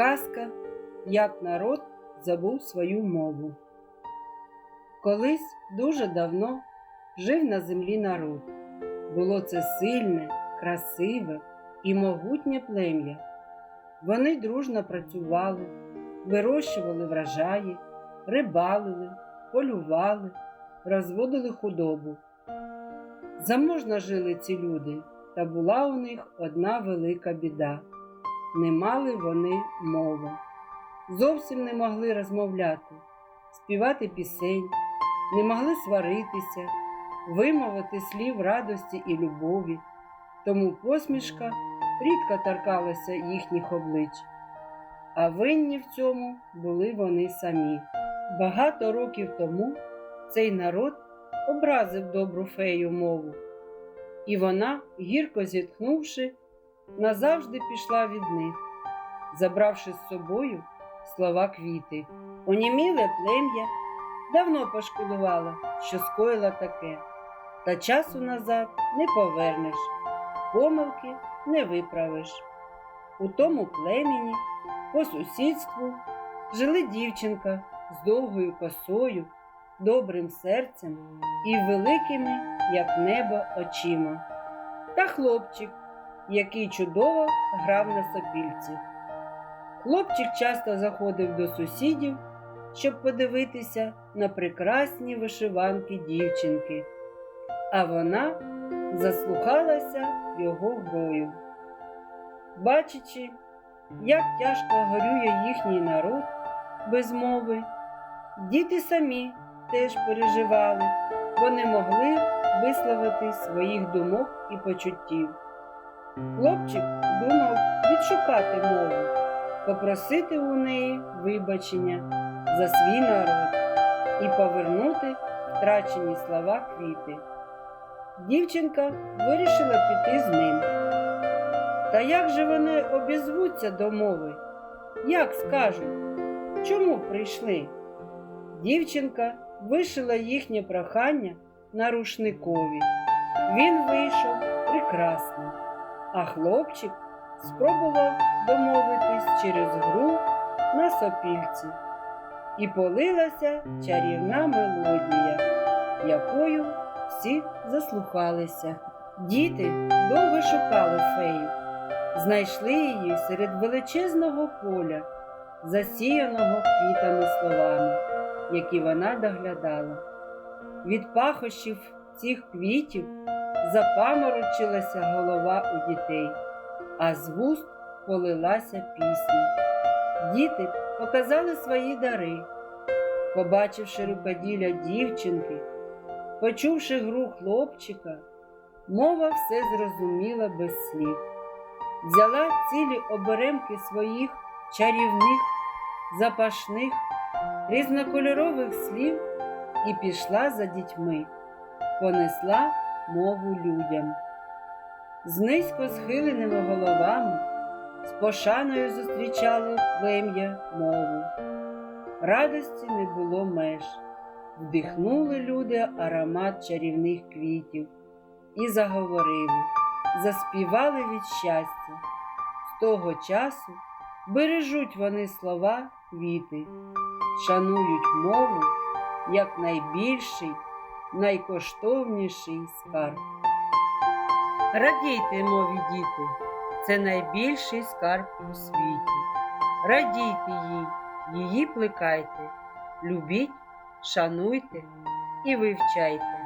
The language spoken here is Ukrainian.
Казка Як народ забув свою мову. Колись дуже давно жив на землі народ. Було це сильне, красиве і могутнє плем'я. Вони дружно працювали, вирощували врожаї, рибалили, полювали, розводили худобу. Заможно жили ці люди, та була у них одна велика біда не мали вони мови. Зовсім не могли розмовляти, співати пісень, не могли сваритися, вимовити слів радості і любові, тому посмішка рідко торкалася їхніх облич. А винні в цьому були вони самі. Багато років тому цей народ образив добру фею мову, і вона, гірко зітхнувши, назавжди пішла від них, забравши з собою слова квіти. Оніміле плем'я давно пошкодувала, що скоїла таке, та часу назад не повернеш, помилки не виправиш. У тому племені по сусідству жили дівчинка з довгою косою, добрим серцем і великими, як небо, очима, та хлопчик який чудово грав на сопільці. Хлопчик часто заходив до сусідів, щоб подивитися на прекрасні вишиванки дівчинки, а вона заслухалася його грою. Бачачи, як тяжко горює їхній народ без мови, діти самі теж переживали, бо не могли висловити своїх думок і почуттів. Хлопчик думав відшукати мову, попросити у неї вибачення за свій народ і повернути втрачені слова квіти. Дівчинка вирішила піти з ним. Та як же вони обізвуться до мови? Як скажуть? Чому прийшли? Дівчинка вишила їхнє прохання на рушникові. Він вийшов прекрасний а хлопчик спробував домовитись через гру на сопільці. І полилася чарівна мелодія, якою всі заслухалися. Діти довго шукали фею, знайшли її серед величезного поля, засіяного квітами словами, які вона доглядала. Від пахощів цих квітів запаморочилася голова у дітей, а з вуст полилася пісня. Діти показали свої дари, побачивши рукоділля дівчинки, почувши гру хлопчика, мова все зрозуміла без слів. Взяла цілі оберемки своїх чарівних, запашних, різнокольорових слів і пішла за дітьми, понесла мову людям. З низько схиленими головами, з пошаною зустрічали плем'я мову. Радості не було меж, вдихнули люди аромат чарівних квітів і заговорили, заспівали від щастя. З того часу бережуть вони слова квіти, шанують мову як найбільший найкоштовніший скарб. Радійте, мові діти, це найбільший скарб у світі. Радійте їй, її плекайте, любіть, шануйте і вивчайте.